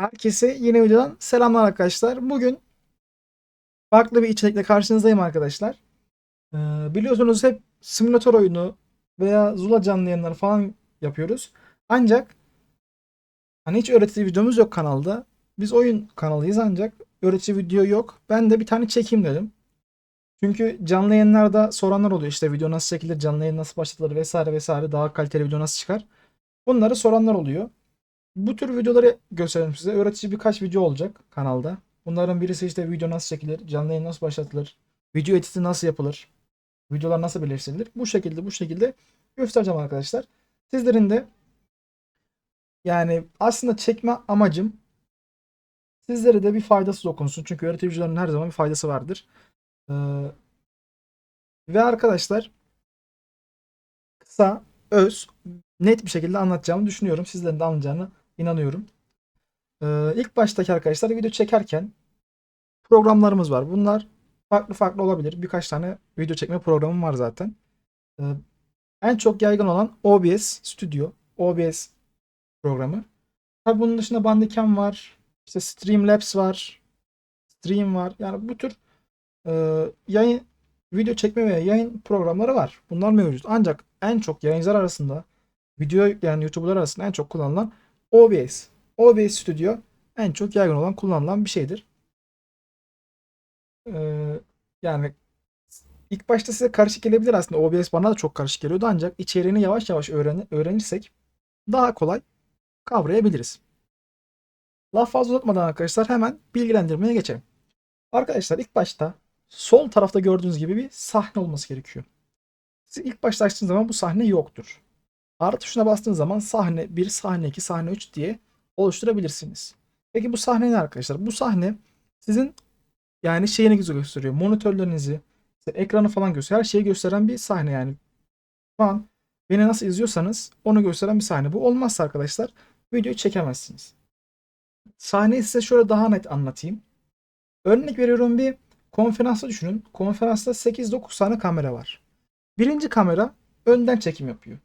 Herkese yeni videodan selamlar arkadaşlar. Bugün farklı bir içerikle karşınızdayım arkadaşlar. Ee, biliyorsunuz hep simülatör oyunu veya Zula canlı yayınları falan yapıyoruz. Ancak hani hiç öğretici videomuz yok kanalda. Biz oyun kanalıyız ancak öğretici video yok. Ben de bir tane çekeyim dedim. Çünkü canlı yayınlarda soranlar oluyor işte video nasıl çekilir, canlı yayın nasıl başlatılır vesaire vesaire daha kaliteli video nasıl çıkar. Bunları soranlar oluyor. Bu tür videoları göstereyim size. Öğretici birkaç video olacak kanalda. Bunların birisi işte video nasıl çekilir, canlı yayın nasıl başlatılır, video editi nasıl yapılır, videolar nasıl birleştirilir. Bu şekilde bu şekilde göstereceğim arkadaşlar. Sizlerin de yani aslında çekme amacım sizlere de bir faydası dokunsun. Çünkü öğretici videoların her zaman bir faydası vardır. Ee, ve arkadaşlar kısa, öz, net bir şekilde anlatacağımı düşünüyorum. Sizlerin de anlayacağını inanıyorum. Ee, ilk baştaki arkadaşlar video çekerken programlarımız var. Bunlar farklı farklı olabilir. Birkaç tane video çekme programım var zaten. Ee, en çok yaygın olan OBS Studio. OBS programı. Tabi bunun dışında Bandicam var. İşte Streamlabs var. Stream var. Yani bu tür e, yayın video çekme ve yayın programları var. Bunlar mevcut. Ancak en çok yayıncılar arasında video yani YouTuber'lar arasında en çok kullanılan OBS. OBS Studio en çok yaygın olan kullanılan bir şeydir. Ee, yani ilk başta size karışık gelebilir aslında. OBS bana da çok karışık geliyordu ancak içeriğini yavaş yavaş öğren öğrenirsek daha kolay kavrayabiliriz. Laf fazla uzatmadan arkadaşlar hemen bilgilendirmeye geçelim. Arkadaşlar ilk başta sol tarafta gördüğünüz gibi bir sahne olması gerekiyor. Siz ilk başta açtığınız zaman bu sahne yoktur. Artı tuşuna bastığınız zaman sahne 1, sahne 2, sahne 3 diye oluşturabilirsiniz. Peki bu sahne ne arkadaşlar? Bu sahne sizin yani şeyini gösteriyor. Monitörlerinizi, ekranı falan gösteriyor. Her şeyi gösteren bir sahne yani. Şu an beni nasıl izliyorsanız onu gösteren bir sahne. Bu olmazsa arkadaşlar videoyu çekemezsiniz. Sahneyi size şöyle daha net anlatayım. Örnek veriyorum bir konferansta düşünün. Konferansta 8-9 tane kamera var. Birinci kamera önden çekim yapıyor.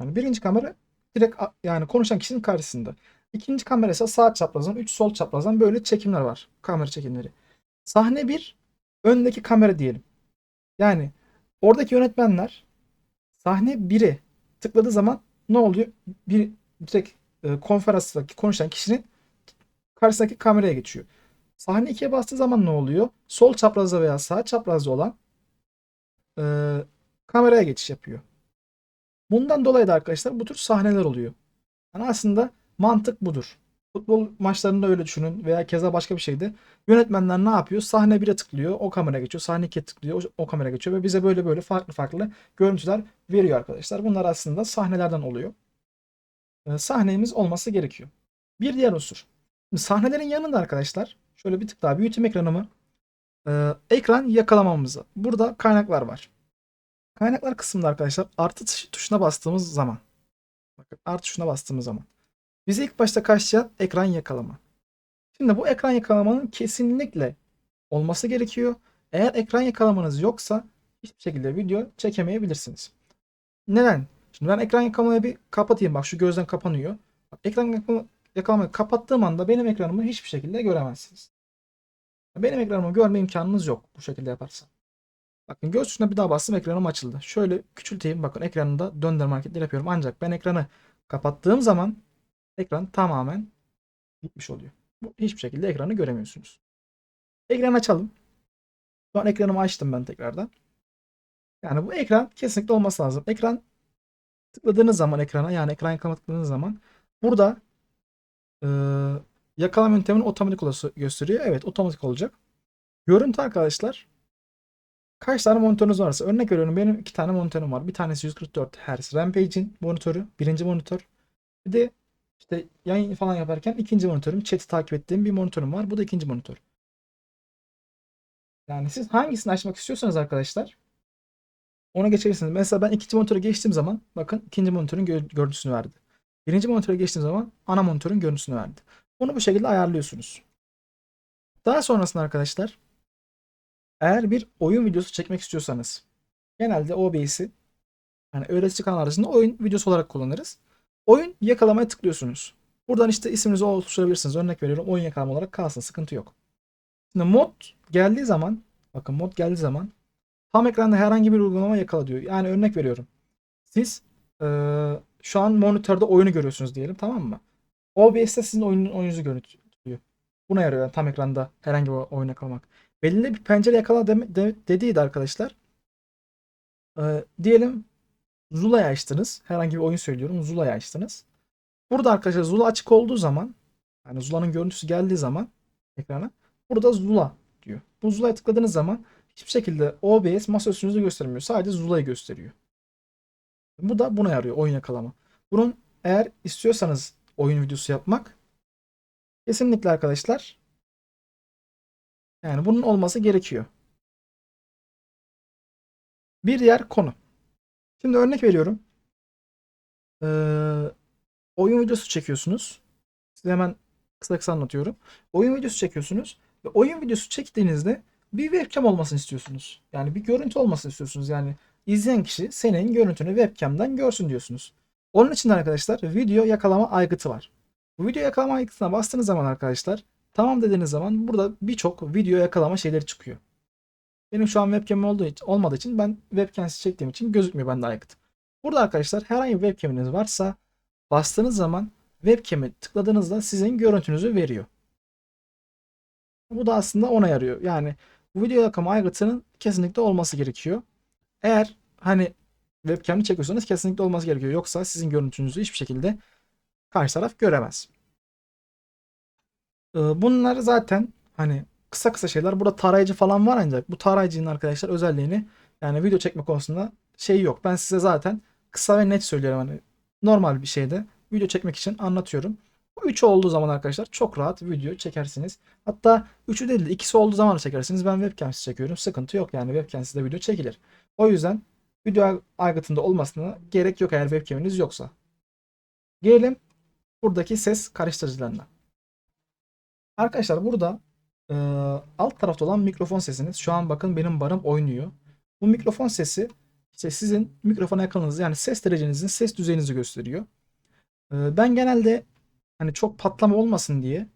Yani birinci kamera direkt yani konuşan kişinin karşısında. İkinci kamera ise sağ çaprazdan, üç sol çaprazdan böyle çekimler var. Kamera çekimleri. Sahne bir öndeki kamera diyelim. Yani oradaki yönetmenler sahne 1'e tıkladığı zaman ne oluyor? Bir direkt e, konferanstaki konuşan kişinin karşısındaki kameraya geçiyor. Sahne 2'ye bastığı zaman ne oluyor? Sol çaprazda veya sağ çaprazda olan e, kameraya geçiş yapıyor. Bundan dolayı da arkadaşlar bu tür sahneler oluyor. Yani aslında mantık budur. Futbol maçlarında öyle düşünün veya keza başka bir şeyde. Yönetmenler ne yapıyor? Sahne 1'e tıklıyor, o kamera geçiyor. Sahne 2'ye tıklıyor, o, kamera geçiyor ve bize böyle böyle farklı farklı görüntüler veriyor arkadaşlar. Bunlar aslında sahnelerden oluyor. Ee, sahnemiz olması gerekiyor. Bir diğer unsur. Sahnelerin yanında arkadaşlar şöyle bir tık daha büyüteyim ekranımı. Ee, ekran yakalamamızı. Burada kaynaklar var. Kaynaklar kısmında arkadaşlar artı tuş- tuşuna bastığımız zaman bakın artı tuşuna bastığımız zaman bize ilk başta karşılayan ekran yakalama. Şimdi bu ekran yakalamanın kesinlikle olması gerekiyor. Eğer ekran yakalamanız yoksa hiçbir şekilde video çekemeyebilirsiniz. Neden? Şimdi ben ekran yakalamayı bir kapatayım. Bak şu gözden kapanıyor. Bak, ekran yakala- yakalamayı kapattığım anda benim ekranımı hiçbir şekilde göremezsiniz. Benim ekranımı görme imkanınız yok bu şekilde yaparsam. Bakın göz tuşuna bir daha bastım ekranım açıldı. Şöyle küçülteyim bakın ekranında döndürme hareketleri yapıyorum. Ancak ben ekranı kapattığım zaman ekran tamamen gitmiş oluyor. Bu, hiçbir şekilde ekranı göremiyorsunuz. Ekranı açalım. Şu an ekranımı açtım ben tekrardan. Yani bu ekran kesinlikle olması lazım. Ekran tıkladığınız zaman ekrana yani ekran yakalama zaman burada e, yakalama yöntemini otomatik olası gösteriyor. Evet otomatik olacak. Görüntü arkadaşlar kaç tane monitörünüz varsa örnek veriyorum benim iki tane monitörüm var. Bir tanesi 144 Hz Rampage'in monitörü birinci monitör. Bir de işte yayın falan yaparken ikinci monitörüm chat'i takip ettiğim bir monitörüm var. Bu da ikinci monitör. Yani siz hangisini açmak istiyorsanız arkadaşlar ona geçebilirsiniz. Mesela ben ikinci monitöre geçtiğim zaman bakın ikinci monitörün gö- görüntüsünü verdi. Birinci monitöre geçtiğim zaman ana monitörün görüntüsünü verdi. Bunu bu şekilde ayarlıyorsunuz. Daha sonrasında arkadaşlar eğer bir oyun videosu çekmek istiyorsanız genelde OBS'i yani öğretici kanal oyun videosu olarak kullanırız. Oyun yakalamaya tıklıyorsunuz. Buradan işte isminizi oluşturabilirsiniz. Örnek veriyorum oyun yakalama olarak kalsın. Sıkıntı yok. Şimdi mod geldiği zaman bakın mod geldiği zaman tam ekranda herhangi bir uygulama yakala diyor. Yani örnek veriyorum. Siz eee, şu an monitörde oyunu görüyorsunuz diyelim tamam mı? OBS'te sizin oyunun oyununuzu görüntülüyor. Buna yarıyor yani tam ekranda herhangi bir oyun yakalamak. Belirli bir pencere yakala deme- de, dediydi arkadaşlar. Eee, diyelim Zula'yı açtınız. Herhangi bir oyun söylüyorum. Zula'yı açtınız. Burada arkadaşlar Zula açık olduğu zaman yani Zula'nın görüntüsü geldiği zaman ekrana burada Zula diyor. Bu Zula'ya tıkladığınız zaman hiçbir şekilde OBS masa üstünüzü göstermiyor. Sadece Zula'yı gösteriyor. Bu da buna yarıyor oyun yakalama. Bunun eğer istiyorsanız oyun videosu yapmak kesinlikle arkadaşlar yani bunun olması gerekiyor. Bir diğer konu. Şimdi örnek veriyorum. Ee, oyun videosu çekiyorsunuz. Size hemen kısa kısa anlatıyorum. Oyun videosu çekiyorsunuz ve oyun videosu çektiğinizde bir webcam olmasını istiyorsunuz. Yani bir görüntü olmasını istiyorsunuz. Yani izleyen kişi senin görüntünü webcam'dan görsün diyorsunuz. Onun için arkadaşlar video yakalama aygıtı var. Bu video yakalama aygıtına bastığınız zaman arkadaşlar tamam dediğiniz zaman burada birçok video yakalama şeyleri çıkıyor. Benim şu an webcam olduğu için, olmadığı için ben webcam'siz çektiğim için gözükmüyor bende aygıt. Burada arkadaşlar herhangi bir webcam'iniz varsa bastığınız zaman webcam'e tıkladığınızda sizin görüntünüzü veriyor. Bu da aslında ona yarıyor. Yani bu video yakalama aygıtının kesinlikle olması gerekiyor. Eğer hani webcam'ı çekiyorsanız kesinlikle olması gerekiyor. Yoksa sizin görüntünüzü hiçbir şekilde karşı taraf göremez. Ee, Bunlar zaten hani kısa kısa şeyler. Burada tarayıcı falan var ancak bu tarayıcının arkadaşlar özelliğini yani video çekme konusunda şey yok. Ben size zaten kısa ve net söylüyorum hani normal bir şeyde video çekmek için anlatıyorum. Bu üçü olduğu zaman arkadaşlar çok rahat video çekersiniz. Hatta üçü değil de ikisi olduğu zaman çekersiniz. Ben webcam'siz çekiyorum. Sıkıntı yok yani webcam'siz de video çekilir. O yüzden video aygıtında olmasına gerek yok eğer webcam'iniz yoksa. Gelelim buradaki ses karıştırıcılarına. Arkadaşlar burada e, alt tarafta olan mikrofon sesiniz. Şu an bakın benim barım oynuyor. Bu mikrofon sesi işte sizin mikrofona yakınınızı yani ses derecenizin ses düzeyinizi gösteriyor. E, ben genelde hani çok patlama olmasın diye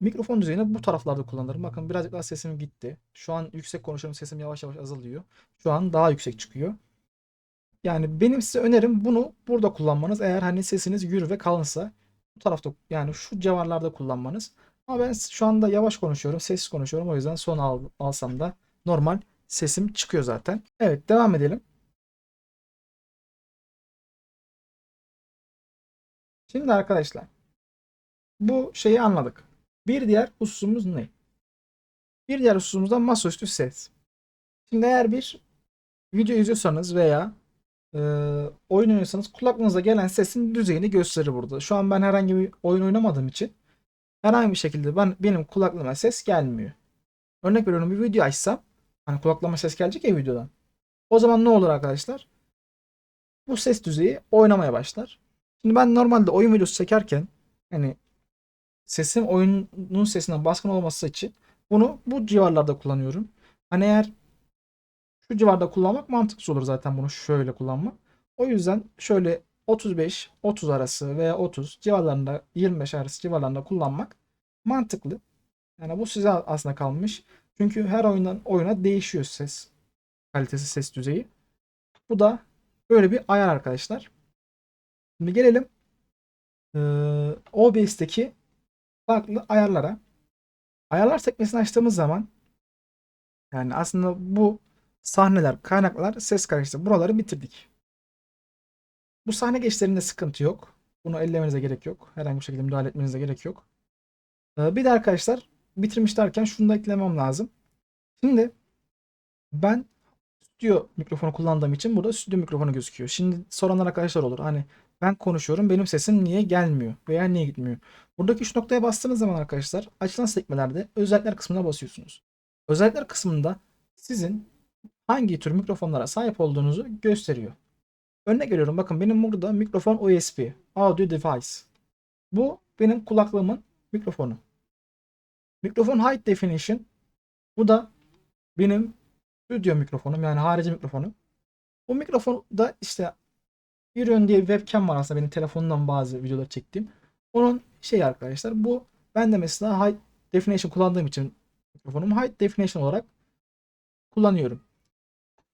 mikrofon düzeyini bu taraflarda kullanırım. Bakın birazcık daha sesim gitti. Şu an yüksek konuşuyorum sesim yavaş yavaş azalıyor. Şu an daha yüksek çıkıyor. Yani benim size önerim bunu burada kullanmanız. Eğer hani sesiniz gür ve kalınsa bu tarafta yani şu civarlarda kullanmanız. Ama ben şu anda yavaş konuşuyorum, sessiz konuşuyorum. O yüzden son al, alsam da normal sesim çıkıyor zaten. Evet, devam edelim. Şimdi arkadaşlar bu şeyi anladık. Bir diğer hususumuz ne? Bir diğer hususumuz da masaüstü ses. Şimdi eğer bir video izliyorsanız veya e, oyun oynuyorsanız kulaklığınıza gelen sesin düzeyini gösterir burada. Şu an ben herhangi bir oyun oynamadığım için herhangi bir şekilde ben benim kulaklığıma ses gelmiyor. Örnek veriyorum bir video açsam hani kulaklığıma ses gelecek ya videodan. O zaman ne olur arkadaşlar? Bu ses düzeyi oynamaya başlar. Şimdi ben normalde oyun videosu çekerken hani sesim oyunun sesinden baskın olması için bunu bu civarlarda kullanıyorum. Hani eğer şu civarda kullanmak mantıksız olur zaten bunu şöyle kullanmak. O yüzden şöyle 35 30 arası veya 30 civarlarında 25 arası civarlarında kullanmak mantıklı. Yani bu size aslında kalmış. Çünkü her oyundan oyuna değişiyor ses kalitesi, ses düzeyi. Bu da böyle bir ayar arkadaşlar. Şimdi gelelim ee, OBS'teki farklı ayarlara. Ayarlar sekmesini açtığımız zaman yani aslında bu sahneler, kaynaklar, ses karıştı. Buraları bitirdik. Bu sahne geçişlerinde sıkıntı yok. Bunu ellemenize gerek yok. Herhangi bir şekilde müdahale etmenize gerek yok. Ee, bir de arkadaşlar bitirmiş derken şunu da eklemem lazım. Şimdi ben stüdyo mikrofonu kullandığım için burada stüdyo mikrofonu gözüküyor. Şimdi soranlar arkadaşlar olur. Hani ben konuşuyorum benim sesim niye gelmiyor veya niye gitmiyor. Buradaki şu noktaya bastığınız zaman arkadaşlar açılan sekmelerde özellikler kısmına basıyorsunuz. Özellikler kısmında sizin hangi tür mikrofonlara sahip olduğunuzu gösteriyor. Örnek veriyorum bakın benim burada mikrofon USB, audio device. Bu benim kulaklığımın mikrofonu. Mikrofon high definition. Bu da benim stüdyo mikrofonum yani harici mikrofonum. Bu mikrofonda işte Irion diye bir webcam var aslında benim telefonumdan bazı videolar çektiğim. Onun şey arkadaşlar. Bu ben de mesela high definition kullandığım için mikrofonumu high definition olarak kullanıyorum.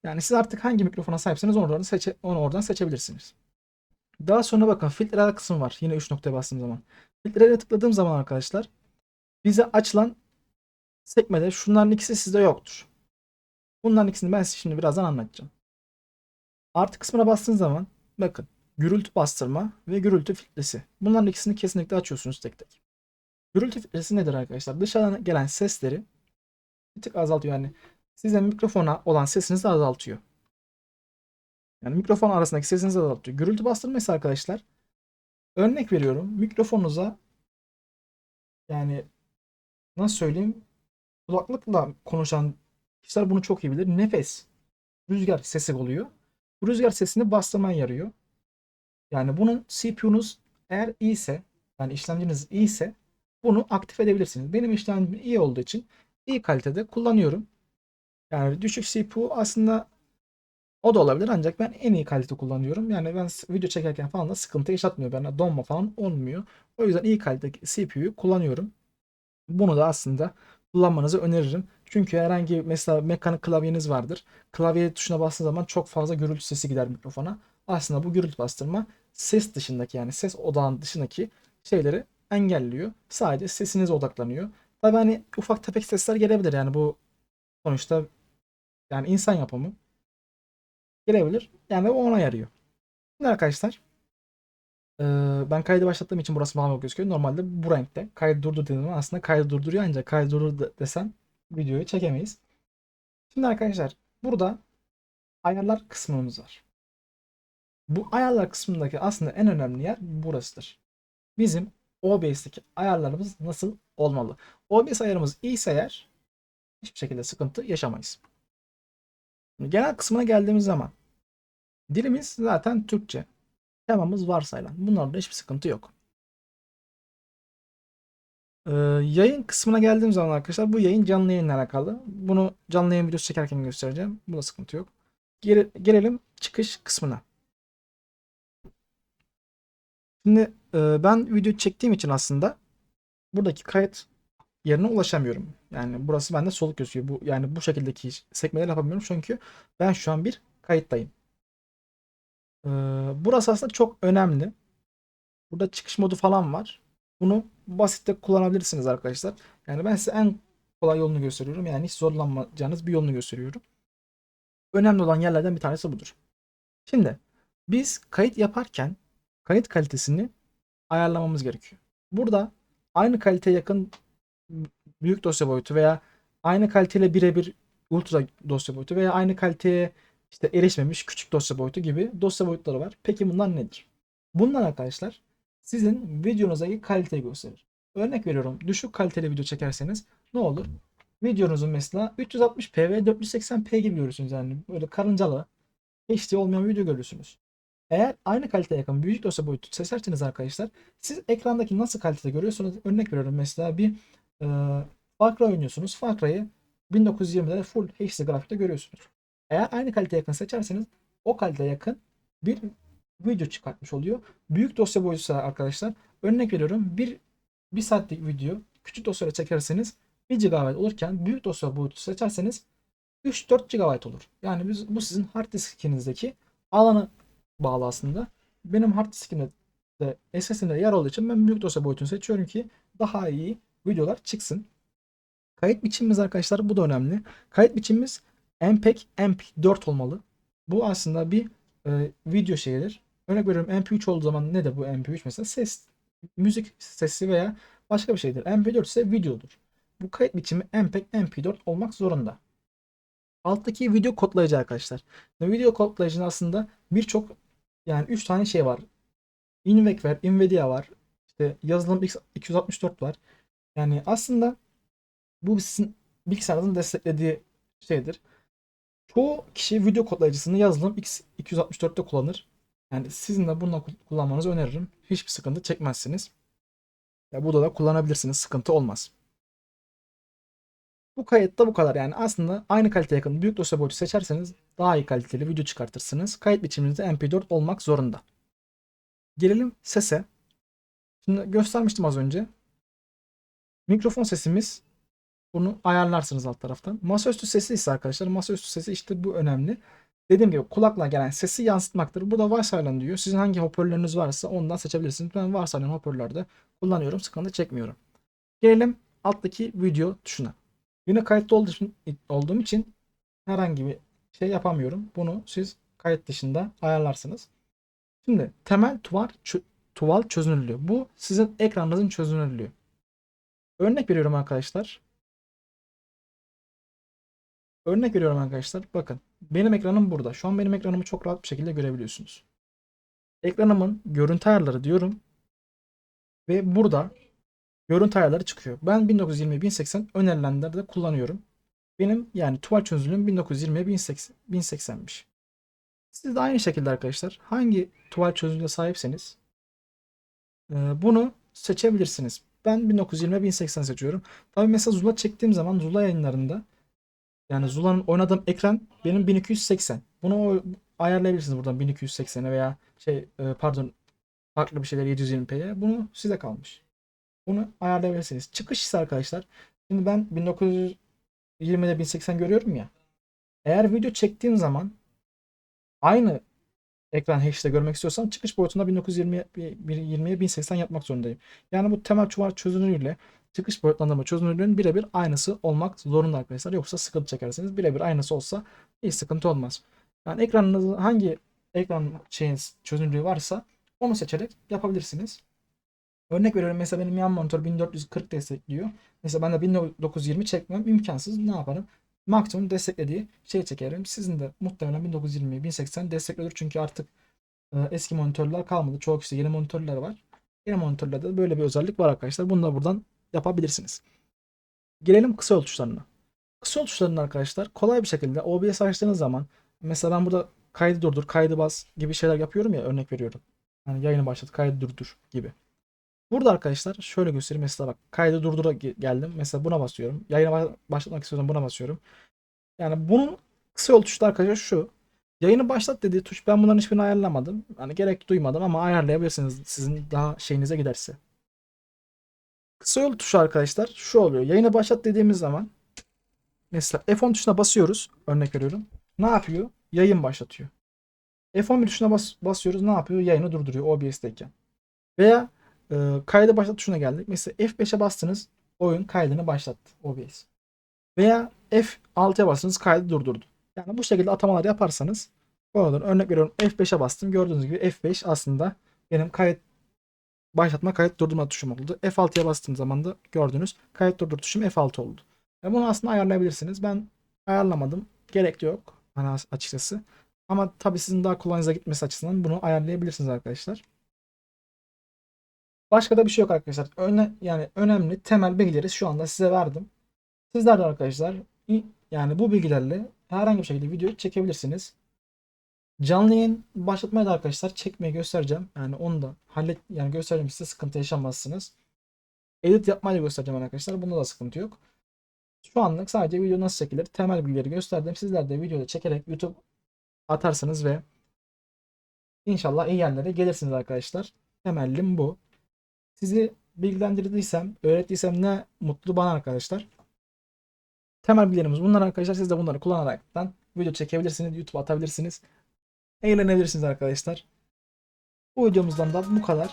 Yani siz artık hangi mikrofona sahipseniz onu oradan, seçe, onu oradan seçebilirsiniz. Daha sonra bakın filtreler kısmı var. Yine 3 noktaya bastığım zaman. Filtrelere tıkladığım zaman arkadaşlar bize açılan sekmede şunların ikisi sizde yoktur. Bunların ikisini ben size şimdi birazdan anlatacağım. Artı kısmına bastığınız zaman bakın gürültü bastırma ve gürültü filtresi. Bunların ikisini kesinlikle açıyorsunuz tek tek. Gürültü filtresi nedir arkadaşlar? Dışarıdan gelen sesleri bir tık azaltıyor. Yani sizin mikrofona olan sesinizi azaltıyor. Yani mikrofon arasındaki sesinizi azaltıyor. Gürültü bastırma arkadaşlar örnek veriyorum mikrofonunuza yani nasıl söyleyeyim kulaklıkla konuşan kişiler bunu çok iyi bilir. Nefes, rüzgar sesi oluyor. Bu rüzgar sesini bastırmaya yarıyor. Yani bunun CPU'nuz eğer iyiyse yani işlemciniz iyiyse bunu aktif edebilirsiniz. Benim işlemcim iyi olduğu için iyi kalitede kullanıyorum. Yani düşük CPU aslında o da olabilir ancak ben en iyi kalite kullanıyorum. Yani ben video çekerken falan da sıkıntı yaşatmıyor. Bana donma falan olmuyor. O yüzden iyi kalite CPU'yu kullanıyorum. Bunu da aslında kullanmanızı öneririm. Çünkü herhangi mesela mekanik klavyeniz vardır. Klavye tuşuna bastığınız zaman çok fazla gürültü sesi gider mikrofona. Aslında bu gürültü bastırma ses dışındaki yani ses odağın dışındaki şeyleri engelliyor. Sadece sesinize odaklanıyor. Tabii hani ufak tefek sesler gelebilir yani bu sonuçta yani insan yapımı gelebilir. Yani o ona yarıyor. Şimdi arkadaşlar ben kaydı başlattığım için burası mavi gözüküyor. Normalde bu renkte. Kaydı durdur dedim ama aslında kaydı durduruyor ancak kaydı durdur de- desem videoyu çekemeyiz. Şimdi arkadaşlar burada ayarlar kısmımız var. Bu ayarlar kısmındaki aslında en önemli yer burasıdır. Bizim OBS'teki ayarlarımız nasıl olmalı? OBS ayarımız iyiyse eğer hiçbir şekilde sıkıntı yaşamayız. Genel kısmına geldiğimiz zaman dilimiz zaten Türkçe. Temamız varsayılan. Bunlarda hiçbir sıkıntı yok. Ee, yayın kısmına geldiğim zaman arkadaşlar bu yayın canlı yayınla alakalı. Bunu canlı yayın videosu çekerken göstereceğim. Bunda sıkıntı yok. Gere- gelelim çıkış kısmına. Şimdi e, ben video çektiğim için aslında buradaki kayıt yerine ulaşamıyorum. Yani burası bende soluk gözüküyor. Bu yani bu şekildeki sekmeleri yapamıyorum çünkü ben şu an bir kayıttayım. Ee, burası aslında çok önemli. Burada çıkış modu falan var. Bunu basitte kullanabilirsiniz arkadaşlar. Yani ben size en kolay yolunu gösteriyorum. Yani hiç zorlanmayacağınız bir yolunu gösteriyorum. Önemli olan yerlerden bir tanesi budur. Şimdi biz kayıt yaparken kayıt kalitesini ayarlamamız gerekiyor. Burada aynı kaliteye yakın büyük dosya boyutu veya aynı kaliteyle birebir ultra dosya boyutu veya aynı kaliteye işte erişmemiş küçük dosya boyutu gibi dosya boyutları var. Peki bunlar nedir? Bunlar arkadaşlar sizin videonuzdaki kaliteyi gösterir. Örnek veriyorum düşük kaliteli video çekerseniz ne olur? Videonuzun mesela 360p ve 480p gibi görürsünüz yani böyle karıncalı HD olmayan video görürsünüz. Eğer aynı kaliteye yakın büyük dosya boyutu seçerseniz arkadaşlar siz ekrandaki nasıl kalitede görüyorsunuz? Örnek veriyorum mesela bir e, Far Cry oynuyorsunuz. Far Cry'ı 1920'de full HD grafikte görüyorsunuz. Eğer aynı kaliteye yakın seçerseniz o kaliteye yakın bir video çıkartmış oluyor. Büyük dosya boyutu arkadaşlar örnek veriyorum bir, bir saatlik video küçük dosyayla çekerseniz 1 GB olurken büyük dosya boyutu seçerseniz 3-4 GB olur. Yani biz, bu sizin hard diskinizdeki alanı bağlı aslında. Benim hard diskimde de SSD'de yer olduğu için ben büyük dosya boyutunu seçiyorum ki daha iyi videolar çıksın. Kayıt biçimimiz arkadaşlar bu da önemli. Kayıt biçimimiz MPEG MP4 olmalı. Bu aslında bir e, video şeyidir. Örnek veriyorum MP3 olduğu zaman nedir bu MP3 mesela? Ses, müzik sesi veya başka bir şeydir. MP4 ise videodur. Bu kayıt biçimi MPEG MP4 olmak zorunda. Alttaki video kodlayıcı arkadaşlar. Video kodlayıcının aslında birçok yani 3 tane şey var. Invec var, Nvidia var. İşte yazılım X264 var. Yani aslında bu sizin bilgisayarınızın desteklediği şeydir. Çoğu kişi video kodlayıcısını yazılım X264'te kullanır. Yani sizin de bununla kullanmanızı öneririm. Hiçbir sıkıntı çekmezsiniz. Ya burada da kullanabilirsiniz. Sıkıntı olmaz. Bu kayıtta bu kadar yani aslında aynı kaliteye yakın büyük dosya boyutu seçerseniz daha iyi kaliteli video çıkartırsınız. Kayıt biçiminiz de MP4 olmak zorunda. Gelelim sese. Şimdi göstermiştim az önce. Mikrofon sesimiz bunu ayarlarsınız alt taraftan. Masaüstü sesi ise arkadaşlar masaüstü sesi işte bu önemli. Dediğim gibi kulakla gelen sesi yansıtmaktır. Burada varsayılan diyor. Sizin hangi hoparlörünüz varsa ondan seçebilirsiniz. Ben varsayılan hoparlörde kullanıyorum. Sıkıntı çekmiyorum. Gelelim alttaki video tuşuna. Yine kayıtlı olduğum için herhangi bir şey yapamıyorum. Bunu siz kayıt dışında ayarlarsınız. Şimdi temel tuval, çö- tuval çözünürlüğü. Bu sizin ekranınızın çözünürlüğü. Örnek veriyorum arkadaşlar. Örnek veriyorum arkadaşlar. Bakın benim ekranım burada. Şu an benim ekranımı çok rahat bir şekilde görebiliyorsunuz. Ekranımın görüntü ayarları diyorum. Ve burada görüntü ayarları çıkıyor. Ben 1920 1080 önerilenlerde kullanıyorum. Benim yani tuval çözünürlüğüm 1920 1080 1080'miş. Siz de aynı şekilde arkadaşlar hangi tuval çözünürlüğe sahipseniz e, bunu seçebilirsiniz. Ben 1920 1080 seçiyorum. Tabii mesela Zula çektiğim zaman Zula yayınlarında yani Zula'nın oynadığım ekran benim 1280. Bunu ayarlayabilirsiniz buradan 1280'e veya şey e, pardon farklı bir şeyler 720p'ye. Bunu size kalmış. Bunu ayarlayabilirsiniz. Çıkış ise arkadaşlar. Şimdi ben 1920'de 1080 görüyorum ya. Eğer video çektiğim zaman aynı ekran HD'de görmek istiyorsam çıkış boyutunda 1920'ye 20'ye 1080 yapmak zorundayım. Yani bu temel çuval çözünürlüğüyle çıkış boyutlandırma çözünürlüğün birebir aynısı olmak zorunda arkadaşlar. Yoksa sıkıntı çekersiniz. Birebir aynısı olsa hiç sıkıntı olmaz. Yani ekranınız hangi ekran şeyin çözünürlüğü varsa onu seçerek yapabilirsiniz. Örnek veriyorum mesela benim yan monitör 1440 destekliyor. Mesela ben de 1920 çekmem imkansız. Ne yaparım? Maksimum desteklediği şey çekerim. Sizin de muhtemelen 1920 1080 destekliyordur. Çünkü artık e, eski monitörler kalmadı. Çoğu kişi yeni monitörler var. Yeni monitörlerde de böyle bir özellik var arkadaşlar. Bunu da buradan yapabilirsiniz. Gelelim kısa yol. Kısa yol arkadaşlar kolay bir şekilde OBS açtığınız zaman mesela ben burada kaydı durdur, kaydı bas gibi şeyler yapıyorum ya örnek veriyorum. Hani yayını başlat, kaydı durdur gibi. Burada arkadaşlar şöyle göstereyim. Mesela bak kaydı durdura ge- geldim. Mesela buna basıyorum. Yayına ba- başlatmak istiyorsam buna basıyorum. Yani bunun kısa yol tuşu da arkadaşlar şu. Yayını başlat dediği tuş. Ben bunların hiçbirini ayarlamadım. Hani gerek duymadım ama ayarlayabilirsiniz. Sizin daha şeyinize giderse. Kısa yol tuşu arkadaşlar şu oluyor. Yayını başlat dediğimiz zaman mesela F10 tuşuna basıyoruz. Örnek veriyorum. Ne yapıyor? Yayın başlatıyor. F11 tuşuna bas- basıyoruz. Ne yapıyor? Yayını durduruyor OBS'teyken. Veya e, kaydı başlat tuşuna geldik. Mesela F5'e bastınız. Oyun kaydını başlattı OBS. Veya F6'ya bastınız kaydı durdurdu. Yani bu şekilde atamalar yaparsanız olur. Örnek veriyorum F5'e bastım. Gördüğünüz gibi F5 aslında benim kayıt başlatma kayıt durdurma tuşum oldu. F6'ya bastığım zaman da gördüğünüz kayıt durdur tuşum F6 oldu. E bunu aslında ayarlayabilirsiniz. Ben ayarlamadım. Gerek yok. Açıkçası. Ama tabii sizin daha kolayınıza gitmesi açısından bunu ayarlayabilirsiniz arkadaşlar. Başka da bir şey yok arkadaşlar. Öne, yani önemli temel bilgileri şu anda size verdim. Sizler de arkadaşlar yani bu bilgilerle herhangi bir şekilde video çekebilirsiniz. Canlı yayın başlatmaya da arkadaşlar çekmeyi göstereceğim. Yani onu da hallet yani göstereceğim size sıkıntı yaşamazsınız. Edit yapmayı da göstereceğim arkadaşlar. Bunda da sıkıntı yok. Şu anlık sadece video nasıl çekilir temel bilgileri gösterdim. Sizler de videoda çekerek YouTube atarsınız ve inşallah iyi yerlere gelirsiniz arkadaşlar. Temellim bu. Sizi bilgilendirdiysem, öğrettiysem ne mutlu bana arkadaşlar. Temel bilgilerimiz bunlar arkadaşlar. Siz de bunları kullanaraktan video çekebilirsiniz, YouTube atabilirsiniz. Eğlenebilirsiniz arkadaşlar. Bu videomuzdan da bu kadar.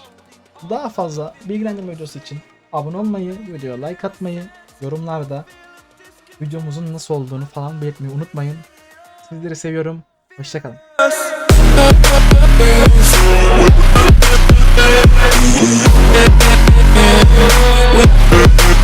Daha fazla bilgilendirme videosu için abone olmayı, videoya like atmayı, yorumlarda videomuzun nasıl olduğunu falan belirtmeyi unutmayın. Sizleri seviyorum. Hoşçakalın. We